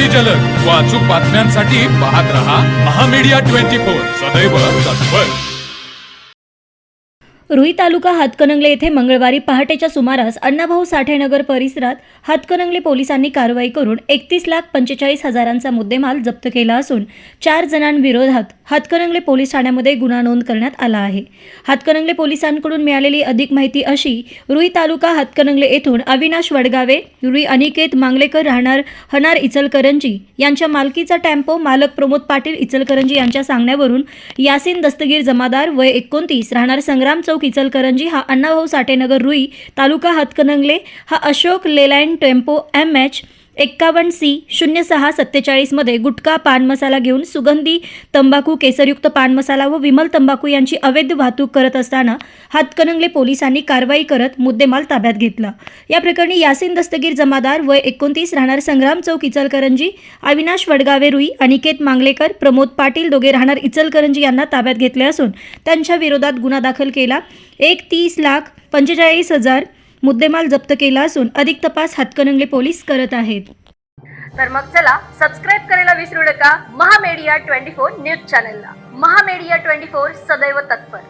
अति जलद. बातम्यांसाठी पाहत रहा महामीडिया ट्वेंटी फोर सदैव तत्पर. रुई तालुका हातकणंगले येथे मंगळवारी पहाटेच्या सुमारास अण्णाभाऊ साठेनगर परिसरात हातकणंगले पोलिसांनी कारवाई करून एकतीस लाख पंचेचाळीस हजारांचा मुद्देमाल जप्त केला असून चार जणांविरोधात हातकणंगले पोलीस ठाण्यामध्ये गुन्हा नोंद करण्यात आला आहे. हातकणंगले पोलिसांकडून मिळालेली अधिक माहिती अशी रुई तालुका हातकणंगले येथून अविनाश वडगावे रुई अनिकेत मांगलेकर राहणार हनार इचलकरंजी यांच्या मालकीचा टेम्पो मालक प्रमोद पाटील इचलकरंजी यांच्या सांगण्यावरून यासिन दस्तगीर जमादार वय एकोणतीस राहणार संग्राम चौक चौक इचलकरंजी हा अण्णाभाऊ साठेनगर रुई तालुका हातकणंगले हा Ashok Leyland tempo M H एक्कावन्न सी शून्य सहा सत्तेचाळीसमध्ये गुटखा पान मसाला घेऊन सुगंधी तंबाखू केसरयुक्त पान मसाला व विमल तंबाखू यांची अवैध वाहतूक करत असताना हातकणंगले पोलिसांनी कारवाई करत मुद्देमाल ताब्यात घेतला. या प्रकरणी यासिन दस्तगीर जमादार वय एकोणतीस राहणार संग्राम चौक इचलकरंजी अविनाश वडगावे रुई अनिकेत मांगलेकर प्रमोद पाटील दोघे राहणार इचलकरंजी यांना ताब्यात घेतले असून त्यांच्या विरोधात गुन्हा दाखल केला. एक तीस लाख पंचेचाळीस हजार मुद्देमाल जप्त केला असून अधिक तपास हातकणंगले पोलीस करत आहेत. तर मग चला सबस्क्राईब करायला विसरू नका. महामेडिया ट्वेंटी फोर न्यूज चॅनलला. महामेडिया ट्वेंटी फोर सदैव तत्पर.